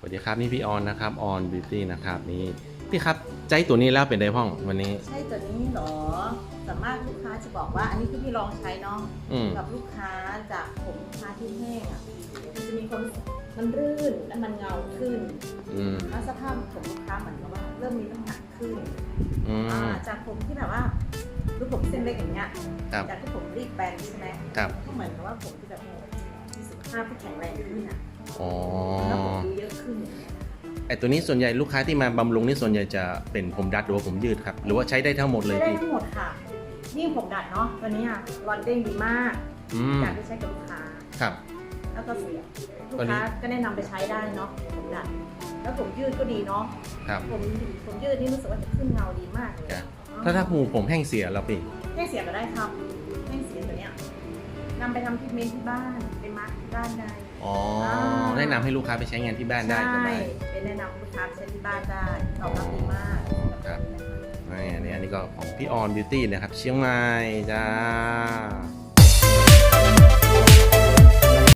สวัสดีครับนี่พี่ออนนะครับออนบิวตี้นะครับนี่พี่ครับใจตัวนี้แล้วเป็นไดพ่องวันนี้ ใช่ตัวนี้เหรอสามารถลูกค้าจะบอกว่า อันนี้คือพี่ลองใช้เนาะอืมกับลูกค้าจากผมลูกค้าที่แห้งอะมันจะมีความมันรื่นและมันเงาขึ้นอืมแล้วสภาพผมลูกค้าเหมือนกับว่าเริ่มมีน้ำหนักขึ้นอือ่าม จากผมที่แบบว่ารูปผมเส้นเล็กอย่างเงี้ยครับจากที่ผมรีบแบนใช่ไหมครับ ก็เหมือนกับว่าผมที่แบบมีสุข ภาพที่แข็งแรงขึ้นอะอ๋อ แล้วผมดูเยอะขึ้นอย่างเงี้ยไอตัวนี้ส่วนใหญ่ลูกค้าที่มาบำรุงนี่ส่วนใหญ่จะเป็นผมดัดหรือว่าผมยืดครับ หรือว่าใช้ได้ทั้งหมดเลยใช้ได้พี่ ทั้งหมดค่ะนี่ผมดัดเนาะตัวนี้อะรอนเด้งดีมากอืมอยากไปใช้กับลูกค้า ครับ แล้วก็เสียลูกตอนนี้ค้าก็แนะนำไปใช้ได้เนาะผมดัดแล้วผมยืดก็ดีเนาะครับ ผมผมยืดนี่รู้สึกว่าจะขึ้นเงาดีมากเลยครับถ้าถ้าหูผมแห้งเสียแล้วพี่แห้งเสียก็ได้ครับ นำไปทำทรีทเมนต์ที่บ้านไปมาร์กที่บ้านได้ อ๋อแนะนำให้ลูกค้าไปใช้งานที่บ้านได้สใช่บายเป็นแนะนำลูกค้าไปใช้ที่บ้านได้ตอบรับดีมากครับนี่อันนี้อันนี้ก็ของพี่ออนบิวตี้นะครับ เชียงใหม่จ้า